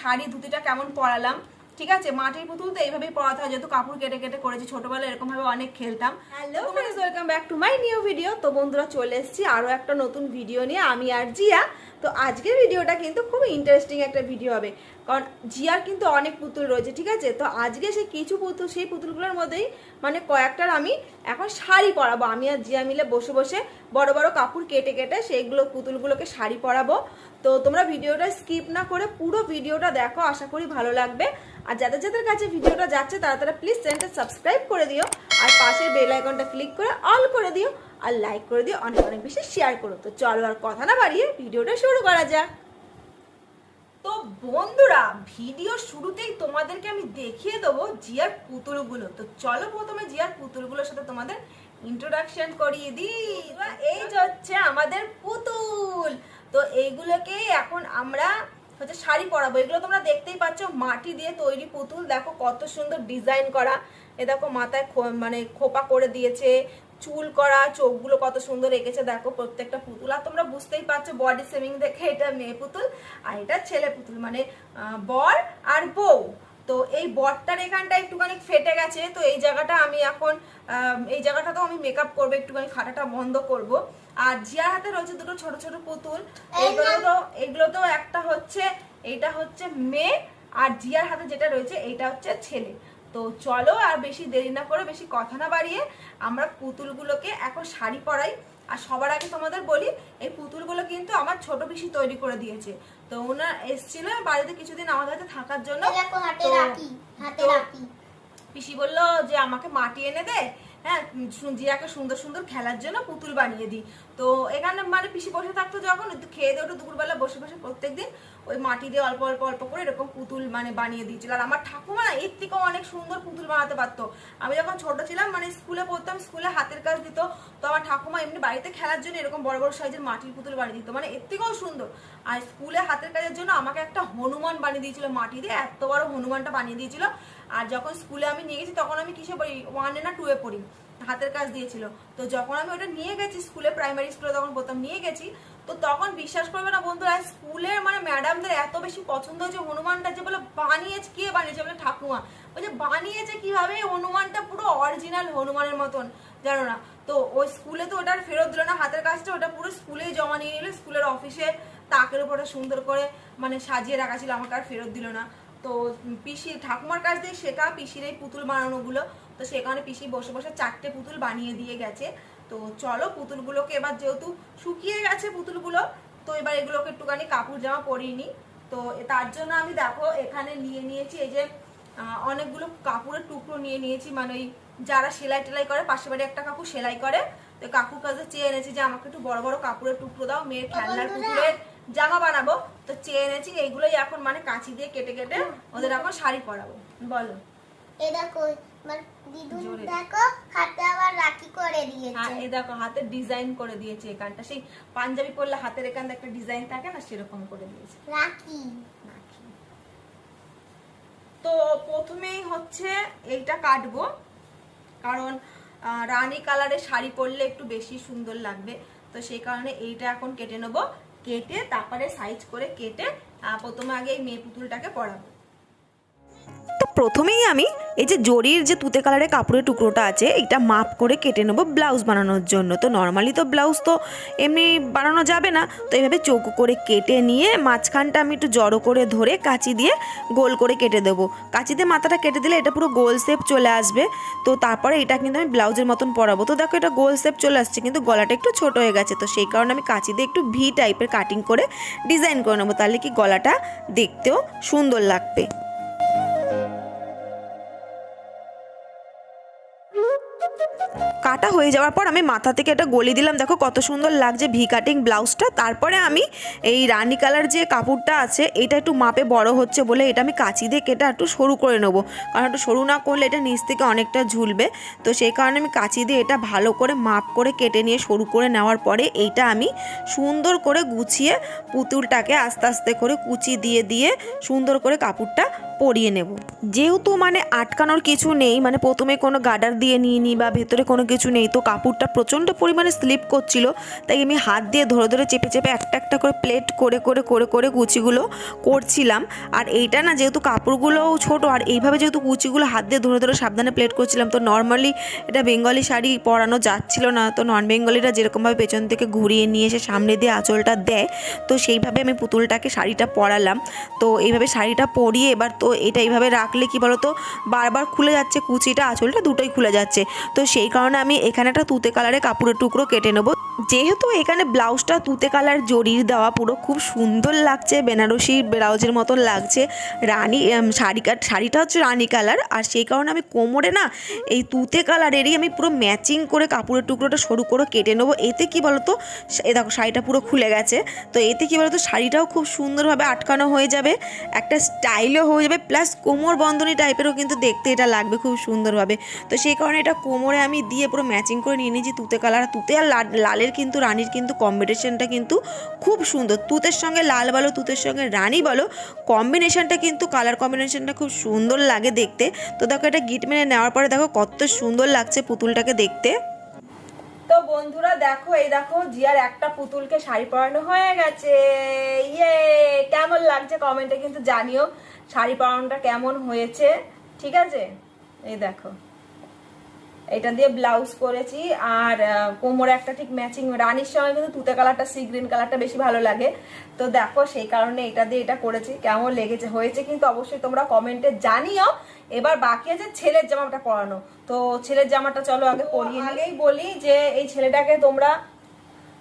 শাড়ি ধুতিটা কেমন পরালাম? ঠিক আছে? মাটির পুতুল তো এইভাবেই পড়াতে হয় যেহেতু কাপড় কেটে কেটে করেছি ছোটবেলায় এরকম ভাবে অনেক খেলতাম। Hello friends welcome back to my new video তো বন্ধুরা চলে এসেছি আরও একটা নতুন ভিডিও নিয়ে। আমি আর জিয়া। তো আজকের ভিডিওটা কিন্তু খুব ইন্টারেস্টিং একটা ভিডিও হবে। কারণ জিয়ার কিন্তু অনেক পুতুল রয়েছে, ঠিক আছে? তো আজকে সেই কিছু পুতুল, সেই পুতুলগুলোর মধ্যেই মানে কয়েকটার আমি এখন শাড়ি পরাবো। আমি আর জিয়া মিলে বসে বসে বড় বড় কাপড় কেটে কেটে সেইগুলো পুতুলগুলোকে শাড়ি পরাবো। তো তোমরা ভিডিওটা স্কিপ না করে পুরো ভিডিওটা দেখো, আশা করি ভালো লাগবে। আর যাদের যাদের কাছে ভিডিওটা যাচ্ছে, তারা তারা প্লিজ চ্যানেলটা সাবস্ক্রাইব করে দিও। আর পাশের বেল আইকনটা ক্লিক করে অল করে দিও। আর লাইক করে দিও, অনেক অনেক বেশি শেয়ার করো। তো চলো আর কথা না বাড়িয়ে ভিডিওটা শুরু করা যাক। তো বন্ধুরা ভিডিও শুরুতেই তোমাদেরকে আমি দেখিয়ে দেবো জিয়ার পুতুলগুলো। তো চলো প্রথমে জিয়ার পুতুলগুলোর সাথে তোমাদের ইন্ট্রোডাকশন করিয়ে দিই। এই হচ্ছে আমাদের পুতুল। তো এইগুলোকে এখন আমরা হচ্ছে শাড়ি পরাবো। এগুলো তোমরা দেখতেই পাচ্ছ, মাটি দিয়ে তৈরি পুতুল। দেখো কত সুন্দর ডিজাইন করা। এ দেখো মাথায় মানে খোপা করে দিয়েছে। চুল করা, চোখগুলো কত সুন্দর এঁকেছে, দেখো প্রত্যেকটা পুতুল। আর তোমরা বুঝতেই পারছ বডি সেভিং দেখে এটা মেয়ে পুতুল আর এটা ছেলে পুতুল মানে বর আর বউ। তো এই বরটার এখানটা একটুখানি ফেটে গেছে, তো এই জায়গাটা আমি এখন এই জায়গাটা তো আমি মেকআপ করব, একটুখানি ফাটাটা বন্ধ করব। আর জিয়ার হাতে রয়েছে দুটো ছোট ছোট পুতুল এইগুলো তো এগুলো তো একটা হচ্ছে, এইটা হচ্ছে মেয়ে, আর জিয়ার হাতে যেটা রয়েছে, এইটা হচ্ছে ছেলে। তো চলো আর বেশি দেরি না করে বেশি কথা না বাড়িয়ে আমরা পুতুলগুলোকে এখন শাড়ি পরাই। আর সবার আগে তোমাদের বলি এই পুতুলগুলো কিন্তু আমার ছোট পিসি তৈরি করে দিয়েছে। তো ওনার এসেছিল বাড়িতে কিছুদিন আমাদের হাতে থাকার জন্য। পিসি বলল যে আমাকে মাটি এনে দে হ্যাঁ জিয়াকে সুন্দর সুন্দর খেলার জন্য পুতুল বানিয়ে দিই। তো এখানে মানে পিসি বসে থাকতো যখন খেয়ে দিয়ে ওটা দুপুরবেলা বসে বসে প্রত্যেকদিন ওই মাটি দিয়ে অল্প অল্প অল্প করে এরকম পুতুল মানে বানিয়ে দিয়েছিল। আর আমার ঠাকুমা না, এর থেকেও অনেক সুন্দর পুতুল বানাতে পারতো। আমি যখন ছোট ছিলাম মানে স্কুলে পড়তাম, স্কুলে হাতের কাজ দিত। তো আমার ঠাকুমা এমনি বাড়িতে খেলার জন্য এরকম বড় বড় সাইজের মাটির পুতুল বানিয়ে দিত। মানে এর থেকেও সুন্দর। আর স্কুলে হাতের কাজের জন্য আমাকে একটা হনুমান বানিয়ে দিয়েছিল মাটি দিয়ে। এত বড় হনুমানটা বানিয়ে দিয়েছিল। আর যখন স্কুলে আমি নিয়ে গেছি, তখন আমি কিসে পড়ি? ওয়ানে না টুয়ে পড়ি। হাতের কাজ দিয়েছিল। তো যখন আমি ওটা নিয়ে গেছি স্কুলে প্রাইমারি স্কুলে তখন প্রথম নিয়ে গেছি, তো তখন বিশ্বাস করবে না বন্ধুরা স্কুলের মানে ম্যাডামদের এত বেশি পছন্দ হয়েছে হনুমানটা যে বলে বানিয়েছে, কে বানিয়েছে বলে ঠাকুমা? বলছে বানিয়েছে কীভাবে হনুমানটা পুরো অরিজিনাল হনুমানের মতন, জানো না? তো ওই স্কুলে তো ওটা ফেরত দিল না, হাতের কাজটা ওটা পুরো স্কুলেই জমা নিয়ে নিল, স্কুলের অফিসে তাকের উপরে সুন্দর করে মানে সাজিয়ে রাখা ছিল, আমাকে আর ফেরত দিল না। তো পিসি, ঠাকুমার কাছ দিয়ে শেখা, পিসির এই পুতুল বানানোগুলো। তো সেখানে পিসি বসে বসে চারটে পুতুল বানিয়ে দিয়ে গেছে। তো চলো পুতুলগুলোকে এবার যেহেতু শুকিয়ে গেছে পুতুলগুলো তো এবার এগুলোকে একটুখানি কাপড় জামা পরিয়ে নিই। তো তার জন্য আমি দেখো এখানে নিয়ে নিয়েছি এই যে অনেকগুলো কাপড়ের টুকরো নিয়ে নিয়েছি। মানে ওই যারা সেলাই টেলাই করে পাশে বাড়ি একটা কাকু সেলাই করে। তো কাকুর কাছে চেয়ে এনেছি যে আমাকে একটু বড় বড় কাপড়ের টুকরো দাও মেয়ের খেলনার। পুতুলের জামা বানাবো। তো চেয়ে এনেছি এইগুলোই এখন মানে কাঁচি দিয়ে কেটে কেটে ওদের এখন শাড়ি পরাবো। বলো। এই দেখো দিদুন দেখো হাতে আবার রাখি করে দিয়েছে। হ্যাঁ এই দেখো হাতে ডিজাইন করে দিয়েছে এখানটা সেই পাঞ্জাবি পরলে হাতের এখানটা একটা ডিজাইন থাকে না সেরকম করে দিয়েছে। রাখি। রাখি। তো প্রথমেই হচ্ছে এইটা কাটবো কারণ রানী কালারের শাড়ি পরলে একটু বেশি সুন্দর লাগবে। তো সেই কারণে এইটা এখন কেটে নেব। কেটে তারপরে সাইজ করে কেটে প্রথমে আগে এই মেয়ে পুতুলটাকে পরাবো। প্রথমেই আমি এই যে জরির যে তুতে কালারের কাপড়ের টুকরোটা আছে এটা মাপ করে কেটে নেব ব্লাউজ বানানোর জন্য। তো নর্মালি তো ব্লাউজ তো এমনি বানানো যাবে না। তো এইভাবে চৌকো করে কেটে নিয়ে মাঝখানটা আমি একটু জড়ো করে ধরে কাঁচি দিয়ে গোল করে কেটে দেবো। কাঁচি দিয়ে মাথাটা কেটে দিলে এটা পুরো গোল শেপ চলে আসবে। তো তারপরে এটা কিন্তু আমি ব্লাউজের মতন পরাবো। তো দেখো এটা গোল শেপ চলে আসছে, কিন্তু গলাটা একটু ছোট হয়ে গেছে। তো সেই কারণে আমি কাঁচি দিয়ে একটু ভি টাইপের কাটিং করে ডিজাইন করে নেব। তাহলে কি গলাটা দেখতেও সুন্দর লাগবে। কাটা হয়ে যাওয়ার পর আমি মাথা থেকে এটা গলি দিলাম। দেখো কত সুন্দর লাগছে ভি কাটিং ব্লাউজটা। তারপরে আমি এই রানি কালার যে কাপড়টা আছে, এটা একটু মাপে বড় হচ্ছে বলে এটা আমি কাঁচি দিয়ে কেটে একটু সরু করে নেব। কারণ একটু সরু না করলে এটা নিচ থেকে অনেকটা ঝুলবে। তো সেই কারণে আমি কাঁচি দিয়ে এটা ভালো করে মাপ করে কেটে নিয়ে সরু করে নেওয়ার পরে এইটা আমি সুন্দর করে গুছিয়ে পুতুলটাকে আস্তে আস্তে করে কুচি দিয়ে দিয়ে সুন্দর করে কাপড়টা পরিয়ে নেব। যেহেতু মানে আটকানোর কিছু নেই মানে প্রথমে কোনো গার্ডার দিয়ে নিয়ে নিই বা ভেতরে কোনো কিছু নেই, তো কাপড়টা প্রচণ্ড পরিমাণে স্লিপ করছিল। তাই আমি হাত দিয়ে ধরে ধরে চেপে চেপে একটা একটা করে প্লেট করে করে করে করে কুচিগুলো করছিলাম। আর এইটা না যেহেতু কাপড়গুলোও ছোট, আর এইভাবে যেহেতু কুচিগুলো হাত দিয়ে ধরে ধরে সাবধানে প্লেট করছিলাম, তো নর্মালি এটা বেঙ্গলি শাড়ি পরানো যাচ্ছিল না, তো নন বেঙ্গলিরা যেরকমভাবে পেছন থেকে ঘুরিয়ে নিয়ে এসে সামনে দিয়ে আঁচলটা দেয়, তো সেইভাবে আমি পুতুলটাকে শাড়িটা পরালাম। তো এইভাবে শাড়িটা পরিয়ে এবার তো এটা এইভাবে রাখলে কি বলতো? বারবার খুলে যাচ্ছে কুচিটা, আঁচলটা দুটোই খুলে যাচ্ছে। তো সেই কারণে আমি এখানে একটা তুতে কালারে কাপড়ের টুকরো কেটে নেব। যেহেতু এখানে ব্লাউজটা তুতে কালার জরির দেওয়া, পুরো খুব সুন্দর লাগছে, বেনারসি ব্লাউজের মতন লাগছে। রানী শাড়ি শাড়িটা হচ্ছে রানী কালার, আর সেই কারণে আমি কোমরে না এই তুতে কালারেরই আমি পুরো ম্যাচিং করে কাপড়ের টুকরোটা সরু করে কেটে নেব। এতে কি বলতো এ দেখো শাড়িটা পুরো খুলে গেছে, তো এতে কি বলতো, শাড়িটাও খুব সুন্দরভাবে আটকানো হয়ে যাবে, একটা স্টাইলও হয়ে যাবে, প্লাস কোমর বন্ধনী টাইপেরও কিন্তু দেখতে এটা লাগবে খুব সুন্দরভাবে। তো সেই কারণে এটা কোমরে আমি দিয়ে পুরো ম্যাচিং করে নিয়ে নিয়েছি তুতে কালার, তুতে আর লা- লালের কিন্তু রানীর কিন্তু কম্বিনেশনটা কিন্তু খুব সুন্দর। তুতের সঙ্গে লাল বলো, তুতের সঙ্গে রানী বলো কম্বিনেশনটা কিন্তু কালার কম্বিনেশনটা খুব সুন্দর লাগে দেখতে। তো দেখো, এটা গিট মেরে নেওয়ার পরে দেখো কত সুন্দর লাগছে পুতুলটাকে দেখতে। তো বন্ধুরা দেখো, এই দেখো, জিয়ার একটা পুতুলকে শাড়ি পরানো হয়ে গেছে। ইয়ে কেমন লাগছে কমেন্টে কিন্তু জানিও। শাড়ি পরানোটা কেমন হয়েছে? ঠিক আছে? এই দেখো। এটা দিয়ে ব্লাউজ করেছি আর কোমরে একটা ঠিক ম্যাচিং রানীর সময় কিন্তু তুতে কালারটা সি গ্রিন কালারটা বেশি ভালো লাগে। তো দেখো সেই কারণে এটা দিয়ে এটা করেছি, কেমন লেগেছে, হয়েছে কিন্তু অবশ্যই তোমরা কমেন্টে জানিও। এবার বাকি আছে ছেলের জামাটা পরানো। তো ছেলের জামাটা চলো আগে পরিয়ে আগেই বলি যে এই ছেলেটাকে তোমরা,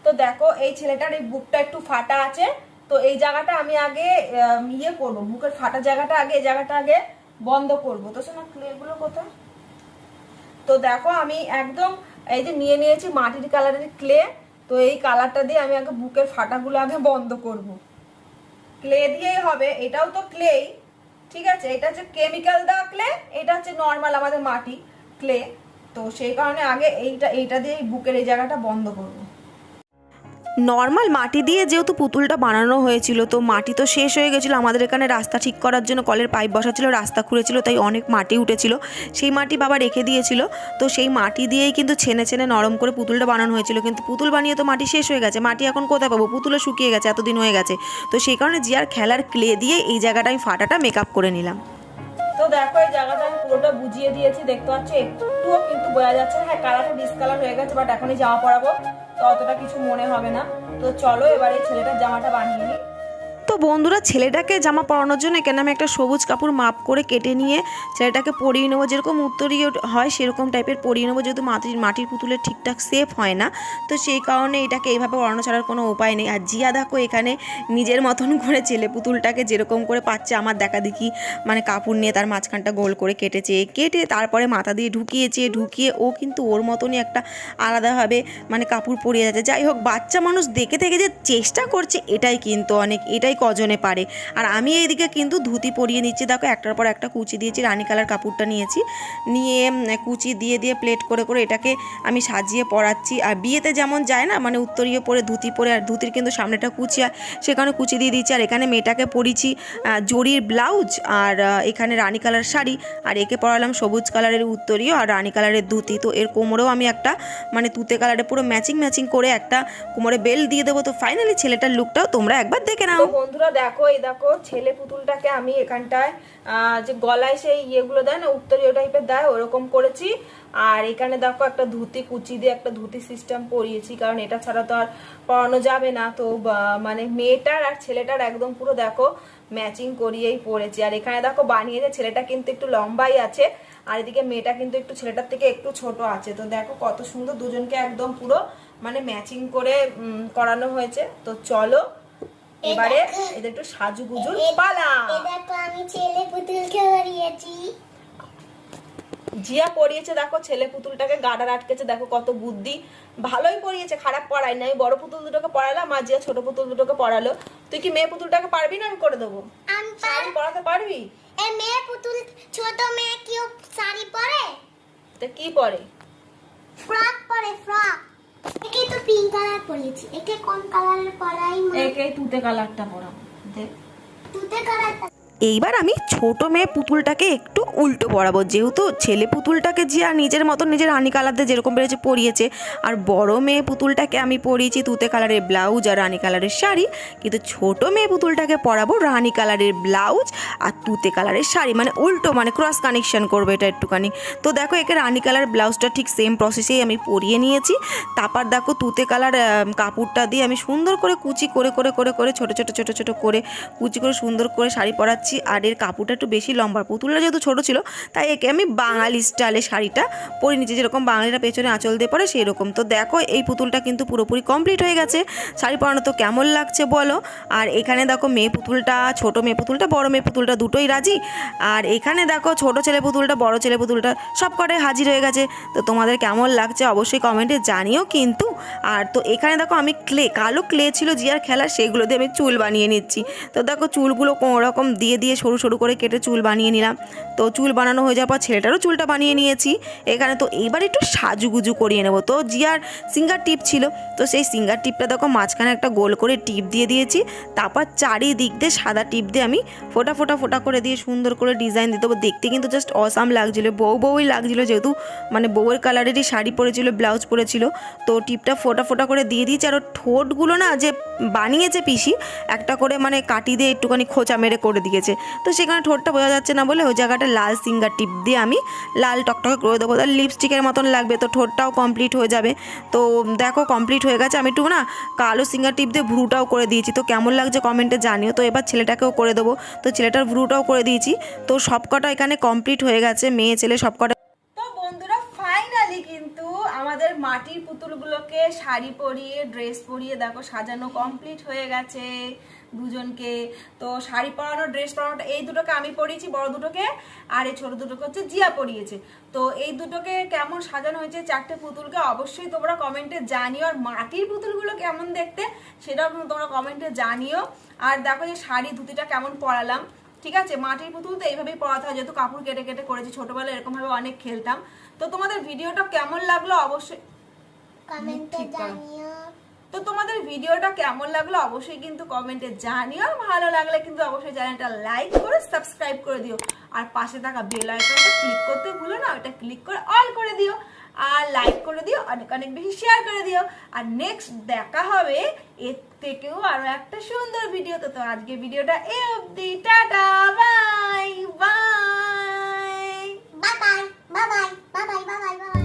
তো দেখো এই ছেলেটার এই বুকটা একটু ফাটা আছে। তো এই জায়গাটা আমি আগে ইয়ে করব বুকের ফাটা জায়গাটা আগে, এই জায়গাটা আগে বন্ধ করব। তো শোনা ক্লেগুলো কোথায়? তো দেখো আমি একদম এই যে নিয়ে নিয়েছি মাটির কালারের ক্লে তো এই কালারটা দিয়ে আমি আগে বুকের ফাটাগুলো আগে বন্ধ করব। ক্লে দিয়েই হবে, এটাও তো ক্লেই ঠিক আছে? এটা হচ্ছে কেমিক্যাল দেওয়া ক্লে এটা হচ্ছে নর্মাল আমাদের মাটি ক্লে তো সেই কারণে আগে এইটা এইটা দিয়ে বুকের এই জায়গাটা বন্ধ করব। নর্মাল মাটি দিয়ে যেহেতু পুতুলটা বানানো হয়েছিল, তো মাটি তো শেষ হয়ে গেছিল। আমাদের এখানে রাস্তা ঠিক করার জন্য কলের পাইপ বসা ছিল রাস্তা খুঁড়েছিল, তাই অনেক মাটি উঠেছিল। সেই মাটি বাবা রেখে দিয়েছিল, তো সেই মাটি দিয়েই কিন্তু ছেনে ছেনে নরম করে পুতুলটা বানানো হয়েছিল। কিন্তু পুতুল বানিয়ে তো মাটি শেষ হয়ে গেছে, মাটি এখন কোথায় পাবো? পুতুলও শুকিয়ে গেছে, এতদিন হয়ে গেছে। তো সেই কারণে জিয়ার খেলার ক্লে দিয়ে এই জায়গাটা আমি ফাটাটা মেকআপ করে নিলাম। তো দেখো, এই জায়গাটা আমি পুরোটা বুঝিয়ে দিয়েছি, দেখতে পাচ্ছ? একটুও কিন্তু বোঝা যাচ্ছে হ্যাঁ কালারটা ডিসকালার হয়ে গেছে বাট এখনই জামা পরাবো। তো অতটা কিছু মনে হবে না। তো চলো এবার এই ছেলেটার জামাটা বানিয়ে নিই। তো বন্ধুরা, ছেলেটাকে জামা পরানোর জন্য এখানে আমি একটা সবুজ কাপড় মাপ করে কেটে নিয়ে ছেলেটাকে পরিয়ে নেব। যেরকম উত্তরীয় হয় সেরকম টাইপের পরিয়ে নেব, যেহেতু মাটির মাটির পুতুলের ঠিকঠাক সেফ হয় না। তো সেই কারণে এটাকে এইভাবে পরানো ছাড়ার কোনো উপায় নেই। আর জিয়া দেখো, এখানে নিজের মতন করে ছেলে পুতুলটাকে যেরকম করে পাচ্ছে আমার দেখা দেখি মানে কাপড় নিয়ে তার মাঝখানটা গোল করে কেটেছে। কেটে তারপরে মাথা দিয়ে ঢুকিয়েছে, ঢুকিয়ে ও কিন্তু ওর মতনই একটা আলাদাভাবে মানে কাপড় পরিয়ে যাচ্ছে। যাই হোক, বাচ্চা মানুষ দেখে থেকে যে চেষ্টা করছে, এটাই কিন্তু অনেক। এটাই কজনে পারে। আর আমি এইদিকে কিন্তু ধুতি পরিয়ে নিচ্ছি। দেখো একটার পর একটা কুচি দিয়েছি, রানী কালার কাপড়টা নিয়েছি। নিয়ে কুচি দিয়ে দিয়ে প্লেট করে করে এটাকে আমি সাজিয়ে পরাচ্ছি। আর বিয়েতে যেমন যায় না মানে উত্তরীয় পরে ধুতি পরে, আর ধুতির কিন্তু সামনেটা কুচি হয় সেখানে কুচি দিয়ে দিচ্ছি। আর এখানে মেয়েটাকে পরিছি জরির ব্লাউজ আর এখানে রানী কালার শাড়ি। আর একে পরালাম সবুজ কালারের উত্তরীয় আর রানী কালারের ধুতি। তো এর কোমরেও আমি একটা মানে তুতে কালারে পুরো ম্যাচিং ম্যাচিং করে একটা কোমরে বেল দিয়ে দেবো। তো ফাইনালি ছেলেটার লুকটাও তোমরা একবার দেখে নাও। বন্ধুরা, দেখো, এই দেখো, ছেলে পুতুলটাকে আমি এখানটায় যে গলায় সেই ইয়েগুলো দেয় না উত্তরীয় টাইপের দেয়, ওরকম করেছি। আর এখানে দেখো, একটা ধুতি কুচি দিয়ে একটা ধুতি সিস্টেম পরিয়েছি, কারণ এটা ছাড়া তো আর পরানো যাবে না। তো মানে মেয়েটার আর ছেলেটার একদম পুরো দেখো ম্যাচিং করিয়েই পড়েছি। আর এখানে দেখো বানিয়েছে ছেলেটা কিন্তু একটু লম্বাই আছে, আর এদিকে মেয়েটা কিন্তু একটু ছেলেটার থেকে একটু ছোট আছে। তো দেখো, কত সুন্দর দুজনকে একদম পুরো মানে ম্যাচিং করে করানো হয়েছে। তো চলো এবারে এদের একটু সাজুগুজুর পালা। এটা তো আমি ছেলে পুতুলকে বানিয়েছি জিয়া পড়িয়েছে দেখো ছেলে পুতুলটাকে গাডার আটকেছে দেখো কত বুদ্ধি। ভালোই পড়িয়েছে খারাপ পড়াই না আমি বড় পুতুল দুটোকে পড়ালাম আর জিয়া ছোট পুতুল দুটোকে পড়ালো। তুই কি মেয়ে পুতুলটাকে পারবি না? আমি করে দেবো। শাড়ি পরাতে পারবি? এ মেয়ে পুতুল ছোট মেয়ে কেউ শাড়ি পরে? তা কি পরে? ফ্রক পরে ফ্রক। একে তো পিঙ্ক কালার পরেছি একে কোন কালারের পরাই মনে একে তুতে কালারটা পরাবো দেখ তুতে কালারটা এইবার আমি ছোট মেয়ে পুতুলটাকে একটু উল্টো পরাবো যেহেতু ছেলে পুতুলটাকে যে আর নিজের মতন নিজের রানী কালারদের যেরকম বেড়েছে পরিয়েছে। আর বড় মেয়ে পুতুলটাকে আমি পরিয়েছি তুতে কালারের ব্লাউজ আর রানী কালারের শাড়ি। কিন্তু ছোট মেয়ে পুতুলটাকে পরাবো রানি কালারের ব্লাউজ আর তুতে কালারের শাড়ি। মানে উল্টো মানে ক্রস কানেকশন করবে এটা একটুখানি। তো দেখো একে রানি কালার ব্লাউজটা ঠিক সেম প্রসেসেই আমি পরিয়ে নিয়েছি। তারপর দেখো তুতে কালার কাপড়টা দিয়ে আমি সুন্দর করে কুচি করে করে করে করে, ছোট ছোট ছোট ছোট করে কুচি করে সুন্দর করে শাড়ি পরাচ্ছি। আর এর কাপড়টা একটু বেশি লম্বা। পুতুলটা যেহেতু ছোট ছিল, তাই একে আমি বাঙালি স্টাইলে শাড়িটা পরে নিচে যেরকম বাঙালিরা পেছনে আঁচল দিয়ে পরে সেই রকম তো দেখো, এই পুতুলটা কিন্তু পুরোপুরি কমপ্লিট হয়ে গেছে। শাড়ি পরানো তো কেমন লাগছে বলো? আর এখানে দেখো মেয়ে পুতুলটা, ছোট মেয়ে পুতুলটা, বড় মেয়ে পুতুলটা দুটোই রাজি। আর এখানে দেখো ছোট ছেলে পুতুলটা, বড় ছেলে পুতুলটা সব কটাই হাজির হয়ে গেছে। তো তোমাদের কেমন লাগছে অবশ্যই কমেন্টে জানিও কিন্তু। আর তো এখানে দেখো আমি ক্লে, কালো ক্লে ছিল জিয়ার খেলার, সেগুলো দিয়ে আমি চুল বানিয়ে নিচ্ছি। তো দেখো চুলগুলো কোনো রকম দিয়ে দিয়ে সরু সরু করে কেটে চুল বানিয়ে নিলাম। তো চুল বানানো হয়ে যাওয়ার পর ছেলেটারও চুলটা বানিয়ে নিয়েছি। এখানে তো এইবার একটু সাজুগুজু করিয়ে নেব। তো জিয়ার সিঙ্গার টিপ ছিল। তো সেই সিঙ্গার টিপটা দেখো মাঝখানে একটা গোল করে টিপ দিয়ে দিয়েছি। তারপর চারিদিক দিয়ে সাদা টিপ দিয়ে আমি ফোটা ফোটা ফোটা করে দিয়ে সুন্দর করে ডিজাইন দিতে দেখতে কিন্তু জাস্ট অসাম লাগছিল। বউ বউই লাগছিল যেহেতু মানে বউয়ের কালারেরই শাড়ি পরেছিল, ব্লাউজ পরেছিল। তো টিপটা ফোটা ফোটা করে দিয়ে দিয়েছি। আর ঠোঁটগুলো না যে বানিয়েছে পিসি, একটা করে মানে কাটি দিয়ে একটুখানি খোঁচা মেরে করে দিয়েছে। তো সেখানে ঠোঁটটা বোঝা যাচ্ছে না বলে ওই জায়গাটা লাল সিঙ্গার টিপ দিয়ে আমি লাল টকটকে করে দেবো। তাহলে লিপস্টিকের মতন লাগবে, তো ঠোঁটটাও কমপ্লিট হয়ে যাবে। তো দেখো কমপ্লিট হয়ে গেছে, আমি একটু না কালো সিঙ্গার টিপ দিয়ে ভ্রুটাও করে দিয়েছি। তো কেমন লাগছে কমেন্টে জানিও। তো এবার ছেলেটাকেও করে দেবো। তো ছেলেটার ভ্রুটাও করে দিয়েছি। তো সবকটা এখানে কমপ্লিট হয়ে গেছে, মেয়ে ছেলে সবকটা। কিন্তু আমাদের মাটির পুতুলগুলোকে শাড়ি পরিয়ে ড্রেস পরিয়ে দেখো, সাজানো কমপ্লিট হয়ে গেছে। দুজনকে। তো শাড়ি পরানো ড্রেস পরানোটা এই দুটোকে আমি পরিয়েছি বড় দুটোকে আর এই ছোট দুটোকে হচ্ছে জিয়া পরিয়েছে। তো এই দুটোকে কেমন সাজানো হয়েছে চারটে পুতুলকে অবশ্যই তোমরা কমেন্টে জানিও আর মাটির পুতুলগুলো কেমন দেখতে সেটাও তোমরা কমেন্টে জানিও। আর দেখো যে শাড়ি ধুতিটা কেমন পরালাম ঠিক আছে? মাটির পুতুল তো এইভাবেই পড়াতে হয় যেহেতু কাপড় কেটে কেটে করেছি ছোটবেলায় এরকমভাবে অনেক খেলতাম। তো তোমাদের ভিডিওটা কেমন লাগল অবশ্যই? কমেন্টে। জানিও। তো তোমাদের ভিডিওটা কেমন লাগল অবশ্যই কিন্তু কমেন্টে জানিও ভালো লাগলে কিন্তু অবশ্যই চ্যানেলটা লাইক করে, সাবস্ক্রাইব করে দিও। আর পাশে থাকা বেল আইকনটা ক্লিক করতে ভুলো না ওটা ক্লিক করে অল করে দিও। আর লাইক করে দিও, অনেক অনেক বেশি শেয়ার করে দিও। আর নেক্সট দেখা হবে, এর থেকেও আরও একটা সুন্দর ভিডিও তো। তো আজকে ভিডিওটা এ অবধি, tata bye bye bye bye bye bye bye bye